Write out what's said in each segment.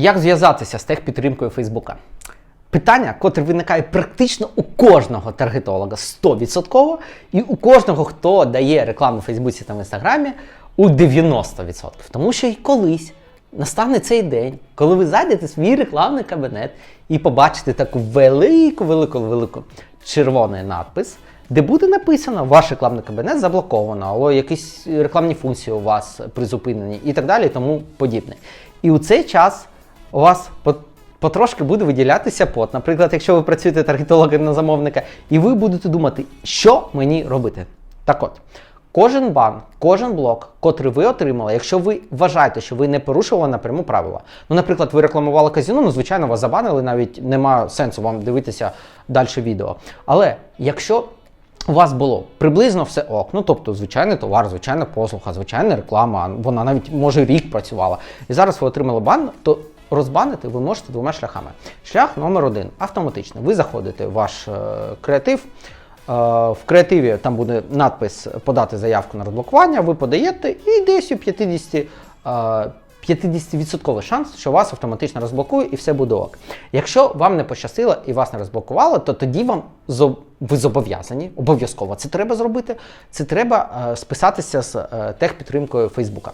Як зв'язатися з техпідтримкою Фейсбука? Питання, котре виникає практично у кожного таргетолога 100% і у кожного, хто дає рекламу в Фейсбуці та в Інстаграмі, у 90%. Тому що і колись настане цей день, коли ви зайдете в свій рекламний кабінет і побачите таку велику, велику, велику червоний надпис, де буде написано ваш рекламний кабінет заблоковано, або якісь рекламні функції у вас призупинені і так далі, тому подібне. І у цей час у вас потрошки буде виділятися пот. Наприклад, якщо ви працюєте таргетологом на замовника, і ви будете думати, що мені робити. Так от, кожен бан, кожен блок, котрий ви отримали, якщо ви вважаєте, що ви не порушували напряму правила. Ну, наприклад, ви рекламували казино, ну, звичайно, вас забанили, навіть нема сенсу вам дивитися далі відео. Але якщо у вас було приблизно все ок. Ну тобто, звичайний товар, звичайна послуга, звичайна реклама, вона навіть може рік працювала. І зараз ви отримали бан, то розбанити ви можете двома шляхами. Шлях номер один автоматично. Ви заходите в ваш е, креатив. Е, В креативі там буде надпис подати заявку на розблокування, ви подаєте і десь у 50 е, 50% шанс, що вас автоматично розблокує і все буде ок. Якщо вам не пощастило і вас не розблокувало, то тоді вам ви зобов'язані, обов'язково це треба зробити. Це треба е, списатися з е, техпідтримкою Фейсбука.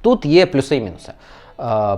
Тут є плюси і мінуси.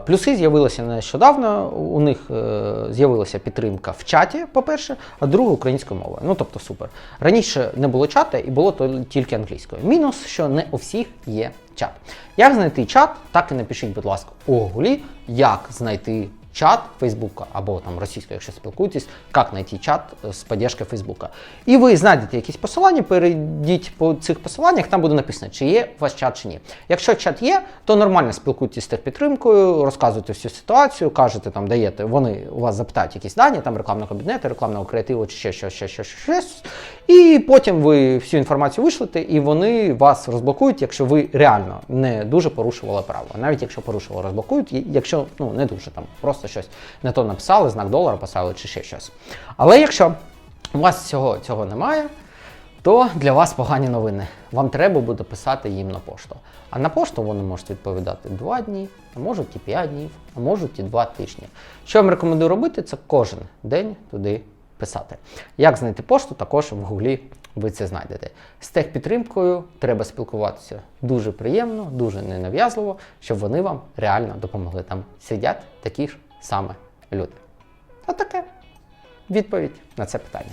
Плюси з'явилися нещодавно. У них е, з'явилася підтримка в чаті, по-перше, а друге українською мовою. Ну тобто супер. Раніше не було чата і було тільки англійською. Мінус, що не у всіх є чат. Як знайти чат, так і напишіть, будь ласка, у гуглі, як знайти чат Фейсбука або там російською, якщо спілкуєтесь, як знайти чат з поддержки Фейсбука. І ви знайдете якісь посилання, перейдіть по цих посиланнях, там буде написано, чи є у вас чат чи ні. Якщо чат є, то нормально спілкуйтесь з техпідтримкою, розказуйте всю ситуацію, кажете, там даєте, вони у вас запитають якісь дані, там рекламного кабінету, рекламного креативу, чи ще щось, ще щось, щось. І потім ви всю інформацію вишлете, і вони вас розблокують, якщо ви реально не дуже порушували правила. Навіть якщо порушували, розблокують, якщо ну не дуже там просто щось не то написали, знак долара поставили чи ще щось. Але якщо у вас цього, цього немає, то для вас погані новини. Вам треба буде писати їм на пошту. А на пошту вони можуть відповідати 2 дні, а можуть і 5 днів, а можуть і 2 тижні. Що я вам рекомендую робити, це кожен день туди писати. Як знайти пошту, також в гуглі ви це знайдете. З техпідтримкою треба спілкуватися дуже приємно, дуже ненав'язливо, щоб вони вам реально допомогли. Там сидять такі ж саме люди. Отаке відповідь на це питання.